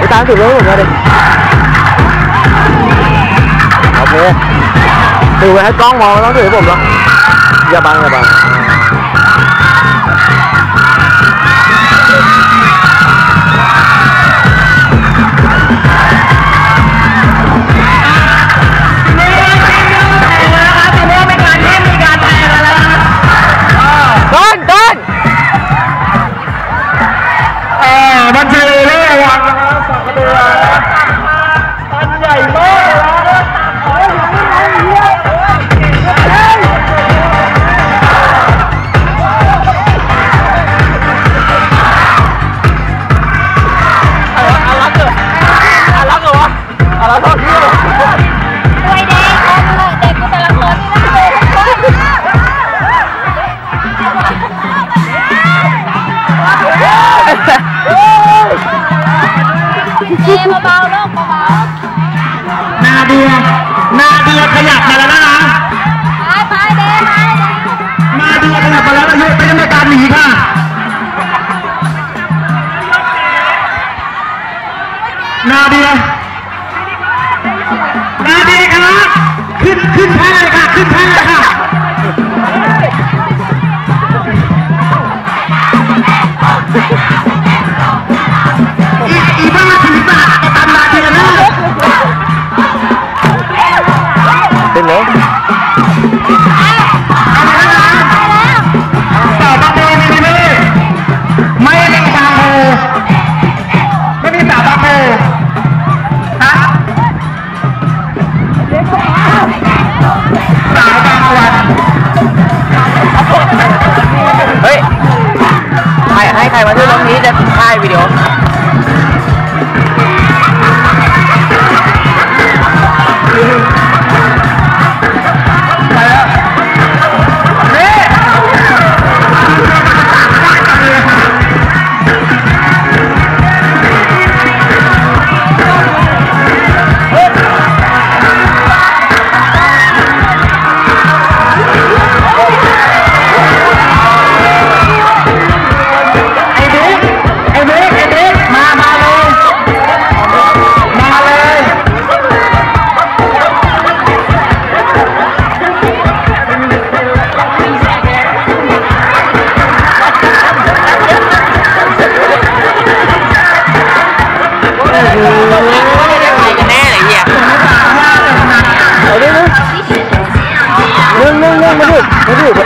cái tán từ lớn của ra đi. Ok từ hai con mò nó thì bụng đó. Ra băng ra băng เบาๆลูกเบาๆนาเดียนาเดียขยับมาแล้วนะคะไปไปเดไปนาเดียขยับมาและโยเป็นมาการหนีค่ะนาเดีย video. 不是我